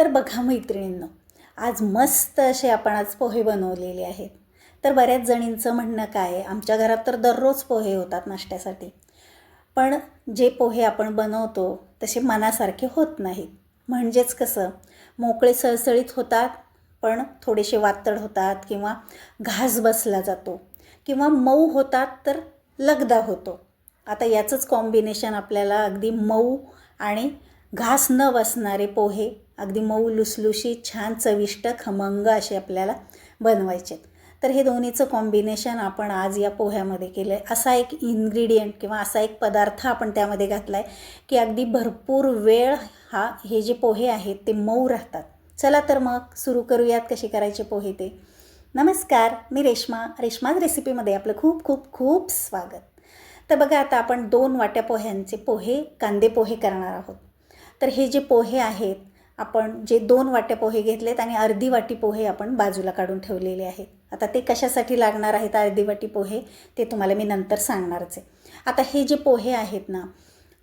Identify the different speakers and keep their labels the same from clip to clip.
Speaker 1: तर बघा मैत्रिणींनो आज मस्त असे आपण आज पोहे बनवलेले आहेत. तर बऱ्याच जणींचं म्हणणं काय आहे आमच्या घरात तर दररोज पोहे होतात नाश्त्यासाठी. पण जे पोहे आपण बनवतो तसे मनासारखे होत नाहीत. म्हणजेच कसं मोकळे सळसळीत होतात पण थोडेसे वातड होतात किंवा घास बसला जातो किंवा मऊ होतात तर लगदा होतो. आता याचंच कॉम्बिनेशन आपल्याला अगदी मऊ आणि घास न बसणारे पोहे अगदी मऊ लुसलुशी छान चविष्ट खमंग असे आपल्याला बनवायचे तर हे दोन्हीचं कॉम्बिनेशन आपण आज या पोह्यामध्ये केलं आहे असा एक इन्ग्रेडियंट किंवा असा एक पदार्थ आपण त्यामध्ये घातला आहे की अगदी भरपूर वेळ हा हे जे पोहे आहेत ते मऊ राहतात. चला तर मग सुरू करूयात कसे करायचे पोहे ते. नमस्कार मी रेश्मा. रेश्माज रेसिपीमध्ये आपलं खूप खूप खूप स्वागत. तर बघा आता आपण दोन वाट्या पोह्यांचे पोहे कांदे पोहे करणार आहोत. तर हे जे पोहे आहेत आपण जे दोन वाट्या पोहे घेतलेत आणि अर्धी वाटी पोहे आपण बाजूला काढून ठेवलेले आहेत. आता ते कशासाठी लागणार आहेत अर्धी वाटी पोहे ते तुम्हाला मी नंतर सांगणारच आहे. आता हे जे पोहे आहेत ना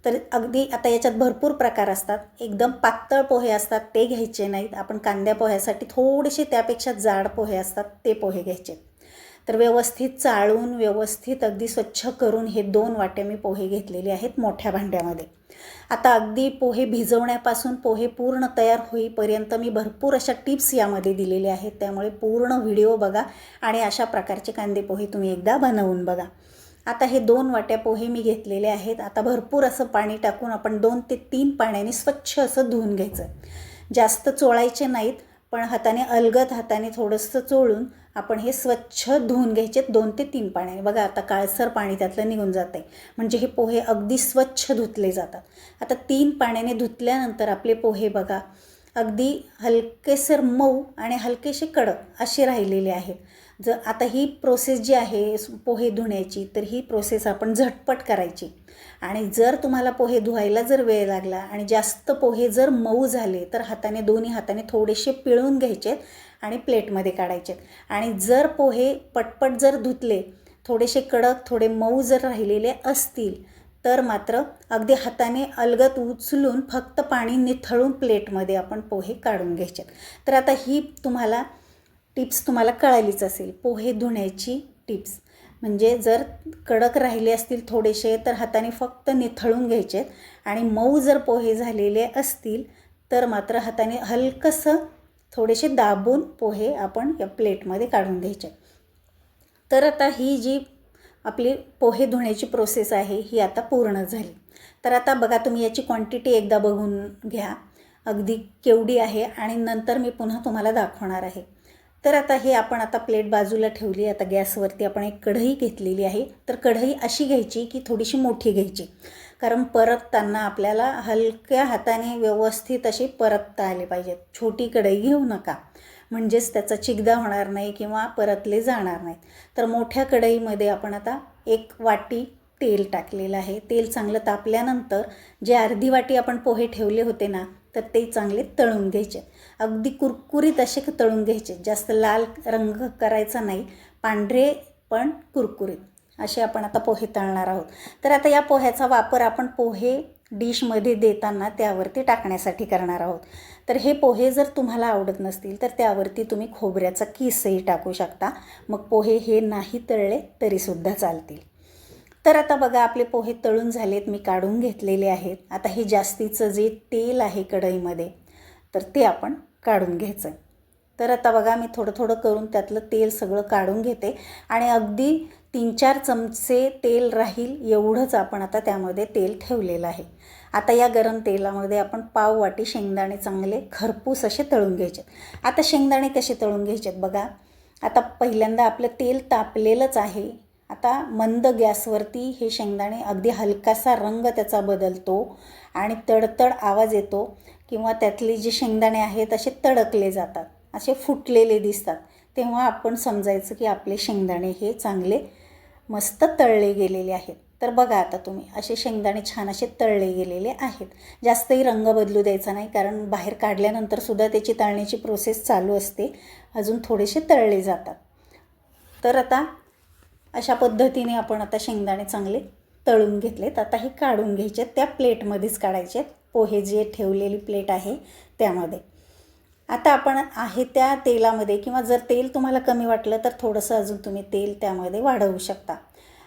Speaker 1: तर अगदी आता याच्यात भरपूर प्रकार असतात. एकदम पातळ पोहे असतात ते घ्यायचे नाहीत. आपण कांद्या पोह्यासाठी थोडेसे त्यापेक्षा जाड पोहे असतात ते पोहे घ्यायचे. तर व्यवस्थित चाळून व्यवस्थित अगदी स्वच्छ करून हे दोन वाट्या मी पोहे घेतलेले आहेत मोठ्या भांड्यामध्ये. आता अगदी पोहे भिजवण्यापासून पोहे पूर्ण तयार होईपर्यंत मी भरपूर अशा टिप्स यामध्ये दिलेल्या आहेत. त्यामुळे पूर्ण व्हिडिओ बघा आणि अशा प्रकारचे कांदे पोहे तुम्ही एकदा बनवून बघा. आता हे दोन वाट्या पोहे मी घेतलेले आहेत. आता भरपूर असं पाणी टाकून आपण दोन ते तीन पाण्याने स्वच्छ असं धुवून घ्यायचं. जास्त चोळायचे नाहीत पण हाताने अलगद हाताने थोडंसं चोळून आपण हे स्वच्छ धुवून घ्यायचे दोन ते तीन पाण्याने. बघा आता काळसर पाणी त्यातलं निघून जात आहे म्हणजे हे पोहे अगदी स्वच्छ धुतले जातात. आता तीन पाण्याने धुतल्यानंतर आपले पोहे बघा अगदी हलकेसर मऊ आणि हलकेसे कडक असे राहिलेले आहेत. जर आता ही प्रोसेस जी आहे पोहे धुण्याची तर ही प्रोसेस आपण झटपट करायची. आणि जर तुम्हाला पोहे धुवायला जर वेळ लागला आणि जास्त पोहे जर मऊ झाले तर हाताने दोन्ही हाताने थोडेसे पिळून घ्यायचेत आणि प्लेटमध्ये काढायचेत आणि जर पोहे पटपट जर धुतले थोडेसे कडक थोडे मऊ जर राहिलेले असतील तर मात्र अगदी हाताने अलगत उचलून फक्त पाणी निथळून प्लेटमध्ये आपण पोहे काढून घ्यायचे. तर आता ही तुम्हाला टिप्स तुम्हाला कळालीच असेल. पोहे धुण्याची टिप्स. म्हणजे जर कडक राहिले असतील थोडेसे तर हाताने फक्त निथळून घ्यायचे आणि मऊ जर पोहे झालेले असतील तर मात्र हाताने हलकंसं थोडेसे दाबून पोहे आपण या प्लेटमध्ये काढून घ्यायचे. तर आता ही जी आपली पोहे धुण्याची प्रोसेस आहे ही आता पूर्ण झाली. तर आता बघा तुम्ही याची क्वांटिटी एकदा बघून घ्या. अगदी केवढी आहे आणि नंतर मी पुन्हा तुम्हाला दाखवणार आहे. तर आता हे आपण आता प्लेट बाजूला ठेवली आता गॅसवरती आपण एक कढई घेतलेली आहे. तर कढई अशी घ्यायची की थोडीशी मोठी घ्यायची. कारण परतताना आपल्याला हलक्या हाताने व्यवस्थित अशी परतता आले पाहिजेत छोटी कढई घेऊ नका. म्हणजेच त्याचा चिगदा होणार नाही किंवा परतले जाणार नाहीत तर मोठ्या कढईमध्ये आपण आता एक वाटी तेल टाकलेलं आहे. तेल चांगलं तापल्यानंतर जे अर्धी वाटी आपण पोहे ठेवले होते ना तर ते चांगले तळून घ्यायचे. अगदी कुरकुरीत असे तळून घ्यायचे. जास्त लाल रंग करायचा नाही. पांढरे पण कुरकुरीत. असे आपण आता पोहे तळणार आहोत. तर आता या पोह्याचा वापर आपण पोहे डिशमध्ये देताना त्यावरती टाकण्यासाठी करणार आहोत. तर हे पोहे जर तुम्हाला आवडत नसतील तर त्यावरती तुम्ही खोबऱ्याचा किसही टाकू शकता. मग पोहे हे नाही तळले तरीसुद्धा चालतील. तर आता बघा आपले पोहे तळून झालेत मी काढून घेतलेले आहेत. आता हे जास्तीचं जे तेल आहे कढईमध्ये तर ते आपण काढून घ्यायचं तर आता बघा मी थोडं थोडं करून त्यातलं तेल सगळं काढून घेते. आणि अगदी तीन चार चमचे तेल राहील एवढंच आपण आता त्यामध्ये तेल ठेवलेलं आहे. आता या गरम तेलामध्ये आपण पाव वाटी शेंगदाणे चांगले खरपूस असे तळून घ्यायचे. आता शेंगदाणे कसे तळून घ्यायचे बघा. आता पहिल्यांदा आपलं तेल तापलेलंच आहे. आता मंद गॅसवरती हे शेंगदाणे अगदी हलकासा रंग त्याचा बदलतो आणि तडतड आवाज येतो किंवा त्यातले जे शेंगदाणे आहेत असे तडकले जातात असे फुटलेले दिसतात. तेव्हा आपण समजायचं की आपले शेंगदाणे हे चांगले मस्त तळले गेलेले आहेत. तर बघा आता तुम्ही असे शेंगदाणे छान असे तळले गेलेले आहेत. जास्तही रंग बदलू द्यायचा नाही कारण बाहेर काढल्यानंतर सुद्धा त्याची तळण्याची प्रोसेस चालू असते. अजून थोडेसे तळले जातात. तर आता अशा पद्धतीने आपण आता शेंगदाणे चांगले तळून घेतलेत. आता हे काढून घ्यायचे त्या प्लेटमध्येच काढायचे पोहे जे ठेवलेली प्लेट आहे त्यामध्ये. आता आपण आहे त्या तेलामध्ये किंवा जर तेल तुम्हाला कमी वाटलं तर थोडंसं अजून तुम्ही तेल त्यामध्ये वाढवू शकता.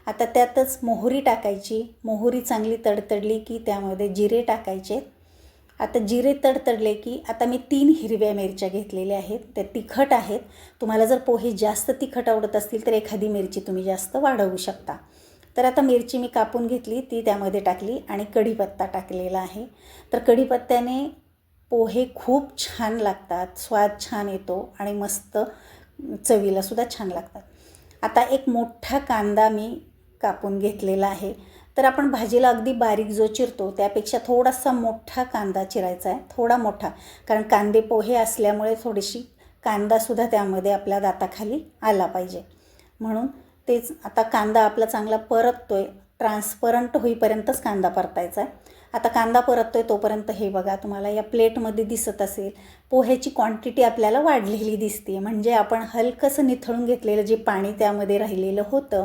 Speaker 1: आता त्यातच मोहरी टाकायची. मोहरी चांगली तडतडली की त्यामध्ये जिरे टाकायचे आता जिरे तडतडले की आता मी तीन हिरव्या मिरच्या घेतलेल्या आहेत. त्या तिखट आहेत. तुम्हाला जर पोहे जास्त तिखट आवडत असतील तर एखादी मिरची तुम्ही जास्त वाढवू शकता. तर आता मिरची मी कापून घेतली ती त्यामध्ये टाकली आणि कढीपत्ता टाकलेला आहे. तर कढीपत्त्याने पोहे खूप छान लागतात स्वाद छान येतो आणि मस्त चवीलासुद्धा छान लागतात. आता एक मोठा कांदा मी कापून घेतलेला आहे. तर आपण भाजीला अगदी बारीक जो चिरतो त्यापेक्षा थोडासा मोठा कांदा चिरायचा आहे. थोडा मोठा. कारण कांदे पोहे असल्यामुळे थोडीशी कांदासुद्धा त्यामध्ये आपल्या दाताखाली आला पाहिजे. म्हणून तेच आता कांदा आपला चांगला परततो आहे ट्रान्सपरंट होईपर्यंतच कांदा परतायचा आहे. आता कांदा परततो आहे तोपर्यंत हे बघा तुम्हाला या प्लेटमध्ये दिसत असेल. पोह्याची क्वांटिटी आपल्याला वाढलेली दिसते म्हणजे आपण हलकंसं निथळून घेतलेलं जे पाणी त्यामध्ये राहिलेलं होतं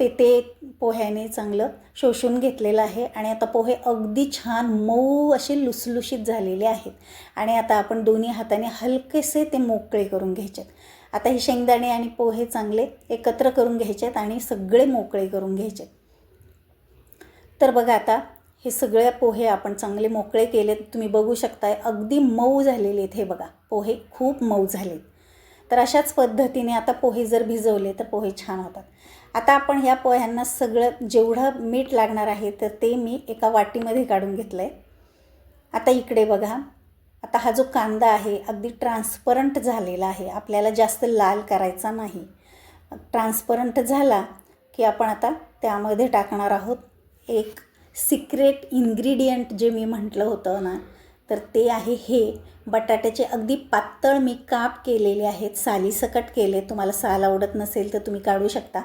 Speaker 1: ते ते पोह्याने चांगलं शोषून घेतलेलं आहे आणि आता पोहे अगदी छान मऊ असे लुसलुशीत झालेले आहेत. आणि आता आपण दोन्ही हाताने हलकेसे ते मोकळे करून घ्यायचे आता हे शेंगदाणे आणि पोहे चांगले एकत्र करून घ्यायचे आहेत आणि सगळे मोकळे करून घ्यायचे तर बघा आता हे सगळे पोहे आपण चांगले मोकळे केलेत. तुम्ही बघू शकताय अगदी मऊ झालेले आहेत हे बघा. पोहे खूप मऊ झाले तर अशाच पद्धतीने आता पोहे जर भिजवले तर पोहे छान होतात. आता आपण ह्या पोह्यांना सगळं जेवढं मीठ लागणार आहे तर ते मी एका वाटीमध्ये काढून घेतलं आहे आता इकडे बघा. आता हा जो कांदा आहे अगदी ट्रान्सपरंट झालेला आहे. आपल्याला जास्त लाल करायचा नाही. ट्रान्सपरंट झाला की आपण आता त्यामध्ये टाकणार आहोत एक सिक्रेट इन्ग्रेडियंट जे मी म्हटलं होतं ना तर ते आहे हे. बटाट्याचे अगदी पातळ मी काप केलेले आहेत. सालीसकट केले. तुम्हाला साल आवडत नसेल तर तुम्ही काढू शकता.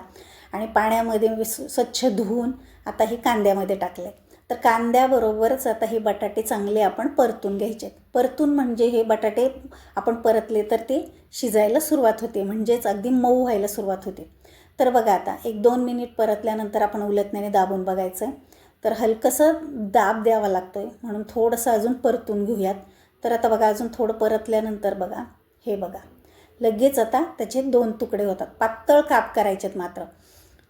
Speaker 1: आणि पाण्यामध्ये मी स्वच्छ धुवून आता हे कांद्यामध्ये टाकले तर कांद्याबरोबरच आता हे बटाटे चांगले आपण परतून घ्यायचे परतून म्हणजे हे बटाटे आपण परतले तर ते शिजायला सुरुवात होते म्हणजेच अगदी मऊ व्हायला सुरुवात होते. तर बघा आता एक दोन मिनिट परतल्यानंतर आपण उलटण्याने दाबून बघायचं. आहे तर हलकंसं दाब द्यावा लागतो आहे म्हणून थोडंसं अजून परतून घेऊयात. तर आता बघा अजून थोडं परतल्यानंतर बघा हे बघा. लगेच आता त्याचे दोन तुकडे होतात. पातळ काप करायचेत मात्र.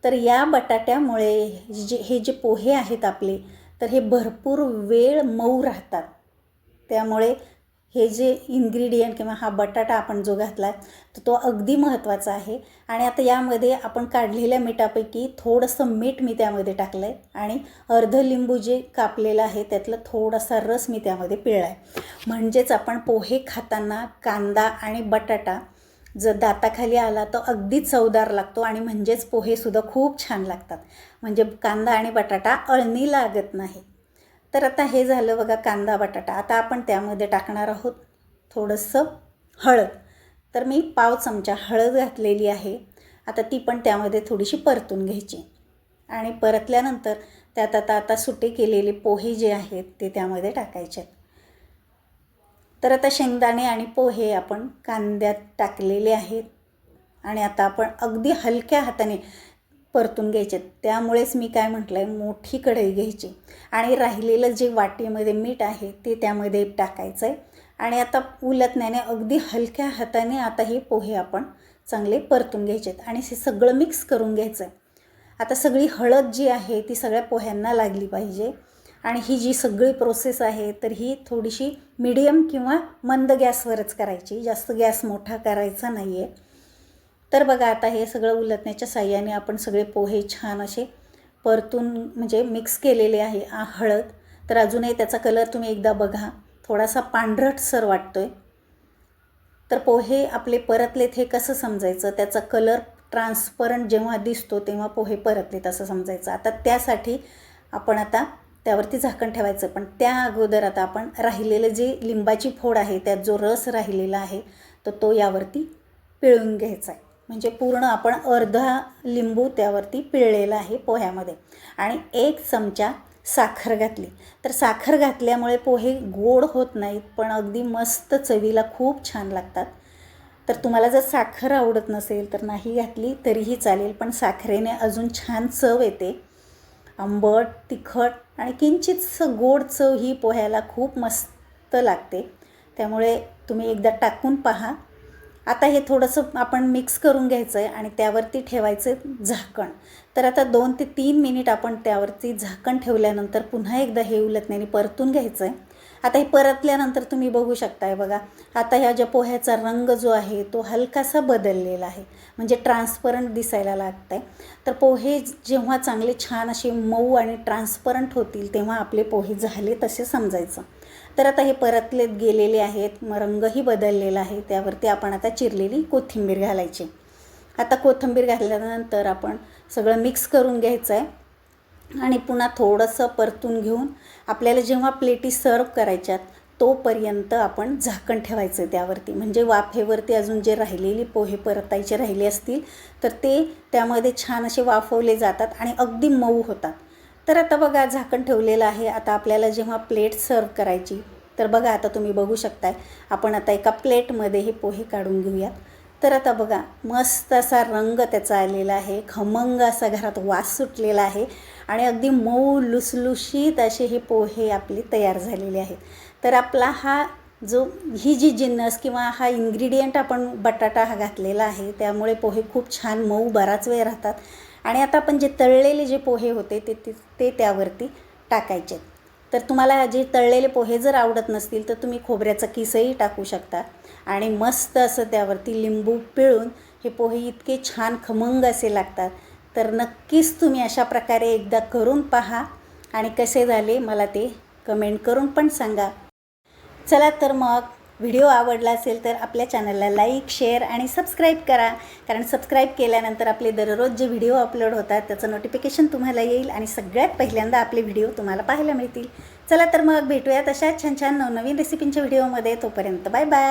Speaker 1: तर या बटाट्यामुळे जे हे जे पोहे आहेत आपले तर हे भरपूर वेळ मऊ राहतात. त्यामुळे हे जे इन्ग्रेडियंट किंवा हा बटाटा आपण जो घातला आहे तर तो अगदी महत्त्वाचा आहे. आणि आता यामध्ये आपण काढलेल्या मिठापैकी थोडंसं मीठ मी त्यामध्ये टाकलं आहे आणि अर्ध लिंबू जे कापलेलं आहे त्यातलं थोडासा रस मी त्यामध्ये पिळला आहे म्हणजेच आपण पोहे खाताना कांदा आणि बटाटा जर दाताखाली आला तर अगदी चवदार लागतो आणि म्हणजेच पोहेसुद्धा खूप छान लागतात. म्हणजे कांदा आणि बटाटा अळणी लागत नाही. तर आता हे झालं बघा कांदा बटाटा. आता आपण त्यामध्ये टाकणार आहोत थोडंसं हळद. तर मी पाव चमचा हळद घातलेली आहे. आता ती पण त्यामध्ये थोडीशी परतून घ्यायची. आणि परतल्यानंतर त्यात आता आता सुटे केलेले पोहे जे आहेत ते त्यामध्ये टाकायचे. आहेत तर आता शेंगदाणे आणि पोहे आपण कांद्यात टाकलेले आहेत. आणि आता आपण अगदी हलक्या हाताने परतून घ्यायचे. त्यामुळेच मी काय म्हटलं आहे मोठी कढई घ्यायची. आणि राहिलेलं जे वाटीमध्ये मीठ आहे ते त्यामध्ये टाकायचं आहे आणि आता उलटण्याने अगदी हलक्या हाताने आता हे पोहे आपण चांगले परतून घ्यायचे आहेत. आणि हे सगळं मिक्स करून घ्यायचं आहे आता सगळी हळद जी आहे ती सगळ्या पोह्यांना लागली पाहिजे. आणि ही जी सगळी प्रोसेस आहे तर ही थोडीशी मिडियम किंवा मंद गॅसवरच करायची. जास्त गॅस मोठा करायचा नाही आहे तर बघा आता हे सगळं उलटण्याच्या साह्याने आपण सगळे पोहे छान असे परतून म्हणजे मिक्स केलेले आहे हळद. तर अजूनही त्याचा कलर तुम्ही एकदा बघा. थोडासा पांढरटसर वाटतो आहे तर पोहे आपले परतलेत हे कसं समजायचं? त्याचा कलर ट्रान्सपरंट जेव्हा दिसतो तेव्हा पोहे परतलेत असं समजायचं. आता त्यासाठी आपण आता त्यावरती झाकण ठेवायचं. पण त्या अगोदर आता आपण राहिलेलं जे लिंबाची फोड आहे त्यात जो रस राहिलेला आहे तर तो यावरती पिळून घ्यायचा आहे. म्हणजे पूर्ण आपण अर्धा लिंबू त्यावरती पिळलेला आहे पोह्यामध्ये. आणि एक चमचा साखर घातली. तर साखर घातल्यामुळे पोहे गोड होत नाहीत पण अगदी मस्त चवीला खूप छान लागतात. तर तुम्हाला जर साखर आवडत नसेल तर नाही घातली तरीही चालेल. पण साखरेने अजून छान चव येते. आंबट तिखट आणि किंचितसं गोड चव ही पोह्याला खूप मस्त लागते. त्यामुळे तुम्ही एकदा टाकून पहा. आता हे थोडंसं आपण मिक्स करून घ्यायचं आहे आणि त्यावरती ठेवायचं झाकण. तर आता दोन ते तीन मिनिट आपण त्यावरती झाकण ठेवल्यानंतर पुन्हा एकदा हे उलटण्याने परतून घ्यायचं आहे आता हे परतल्यानंतर तुम्ही बघू शकताय बघा. आता ह्या ज्या पोह्याचा रंग जो आहे तो हलकासा बदललेला आहे. म्हणजे ट्रान्सपरंट दिसायला लागत आहे तर पोहे जेव्हा चांगले छान असे मऊ आणि ट्रान्सपरंट होतील तेव्हा आपले पोहे झाले तसे समजायचं. तर आता हे परतले गेलेले आहेत मग रंगही बदललेला आहे. त्यावरती आपण आता चिरलेली कोथिंबीर घालायची. आता कोथिंबीर घातल्यानंतर आपण सगळं मिक्स करून घ्यायचं आहे आणि पुन्हा थोडंसं परतून घेऊन आपल्याला जेव्हा प्लेटी सर्व करायच्यात तोपर्यंत आपण झाकण ठेवायचं आहे त्यावरती. म्हणजे वाफेवरती अजून जे राहिलेली पोहे परतायचे राहिले असतील तर ते त्यामध्ये छान असे वाफवले जातात आणि अगदी मऊ होतात. तर आता बघा झाकण ठेवलेलं आहे. आता आपल्याला जेव्हा प्लेट सर्व करायची तर बघा आता तुम्ही बघू शकताय आपण आता एका प्लेटमध्ये हे पोहे काढून घेऊयात. तर आता बघा मस्त असा रंग त्याचा आलेला आहे खमंग असा घरात वास सुटलेला आहे आणि अगदी मऊ लुसलुशीत असे हे पोहे आपले तयार झालेले आहेत. तर आपला हा जो ही जी जिन्नस किंवा हा इन्ग्रेडियंट आपण बटाटा हा घातलेला आहे त्यामुळे पोहे खूप छान मऊ बराच वेळ राहतात. आणि आता आपण जे तळलेले जे पोहे होते ते ते ते त्यावरती टाकायचे तर तुम्हाला जे तळलेले पोहे जर आवडत नसतील तर तुम्ही खोबऱ्याचा किसही टाकू शकता. आणि मस्त असं त्यावरती लिंबू पिळून हे पोहे इतके छान खमंग असे लागतात. तर नक्कीच तुम्ही अशा प्रकारे एकदा करून पहा. आणि कसे झाले मला ते कमेंट करून पण सांगा. चला तर मग व्हिडिओ आवडला असेल तर आपल्या चॅनलला लाईक शेअर आणि सबस्क्राईब करा. कारण सबस्क्राईब केल्यानंतर आपले दररोज जे व्हिडिओ अपलोड होतात त्याचं नोटिफिकेशन तुम्हाला येईल आणि सगळ्यात पहिल्यांदा आपले व्हिडिओ तुम्हाला पाहायला मिळतील. चला तर मग भेटूयात अशा छान छान नवनवीन रेसिपींच्या व्हिडिओमध्ये. तोपर्यंत बाय बाय.